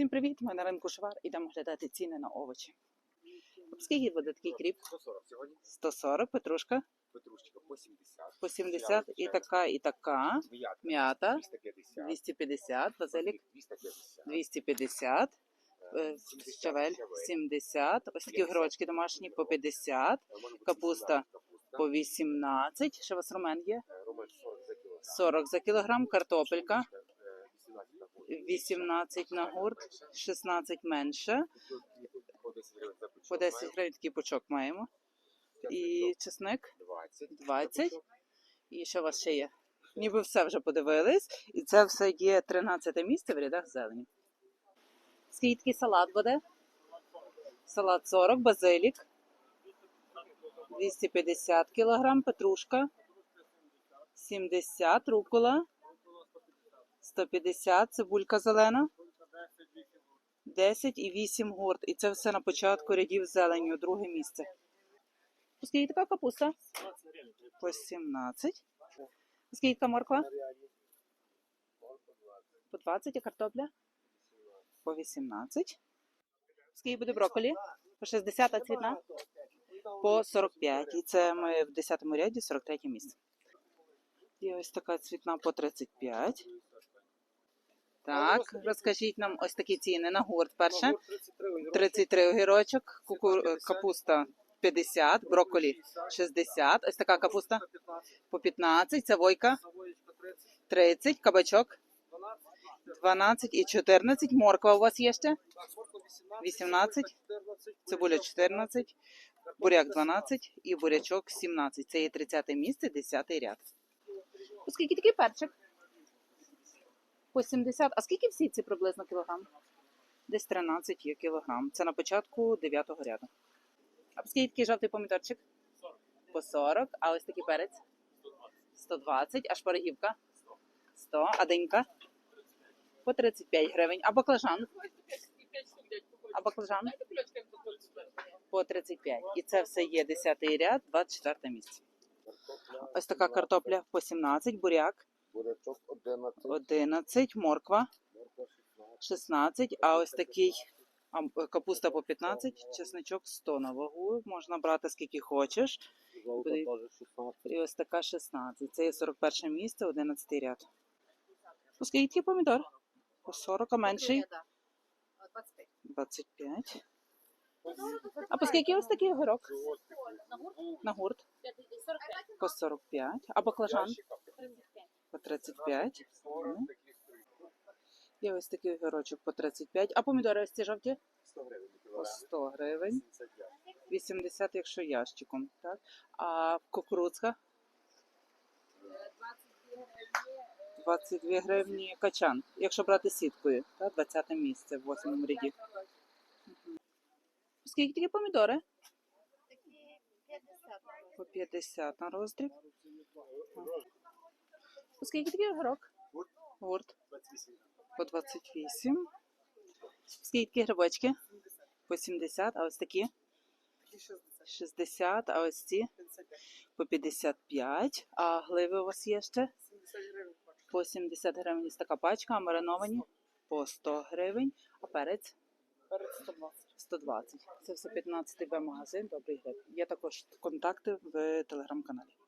Всім привіт! Ми на ринку Швар. Ідемо глядати ціни на овочі. Скільки буде такий кріп? 140 сьогодні. 140, петрушка Петрушечка по 70. по 70, і така, і така. М'ята. М'ята 250. 250, базилік 250. 250, е, щавель 70, ось такі огірочки домашні по 50, капуста по 18. Що у вас ромен є? Роман 40 за кілограм. 40 за кілограм, картопелька Е, 18 на гурт. 18 16 менше. По 10 гривень за пучок. По 10 гривень такий пучок маємо. І чесник 20. 20. І що у вас ще є? Ніби все вже подивились. І це все є 13 місце в рядах зелені. Скільки салат буде? Салат 40, базилік. 250 кг, петрушка. 70, рукола. 150, цибулька зелена. 10 і 8 гурт. І це все на початку рядів зелені, друге місце. Скільки така капуста? По 17. Скільки морква? По 20, а картопля? По 18. Скільки буде брокколі? По 60, а цвітна? По 45. І це ми в 10 ряді, 43 місце. І ось така цвітна по 35. Так, розкажіть нам ось такі ціни на гурт. Перше. 33 огірочок, куку... капуста 50, брокколі 60, ось така капуста. По 15, цавойка 30, кабачок 12 і 14, морква у вас є ще? 18, цибуля 14, буряк 12 і бурячок 17. Це є 30 місце, 10 ряд. Скільки такий перчик? По 70. А скільки всі ці приблизно кілограм? Десь 13 є кілограм. Це на початку 9 ряду. А скільки такий жовтий помідорчик? По 40. А ось такий перець? 120. А шпарагівка? 100. А денька? По 35 гривень. А баклажан? А баклажан? По 35. І це все є 10 ряд, 24 місце. Ось така картопля по 17, буряк Бурячок 11. 11, морква морква 16. 16, а ось такий ам- капуста по 15, чесничок 100 на вагу. Можна брати скільки хочеш. Буде- І ось така 16. Це є 41 місце, 11 ряд. Ну, Скільки такий помідор? По 40, а менший? 25. А по скільки ось такий огірок? На гурт? По 45. А баклажан? 35. Мгм. І ось такий огірочок по 35. А помідори ось ці жовті? 100 гривень. По 100 гривень. 75. 80, якщо ящиком. Так? А кукурудзка? 22 гривні качан. Якщо брати сіткою, так? 20 місце в 8 ряді. Мгм. Скільки такі помідори? По 50 на роздріб. Скільки такий огірок? Гурт. 28. По 28. Скільки грибочки? По 70, а ось такі? 60, а ось ці? По 55. А гливи у вас є ще? По 70 гривень ось така пачка, а мариновані по 100 гривень, а перець 120. Це все 15 Б магазин, добрий гриб. Є також контакти в телеграм-каналі.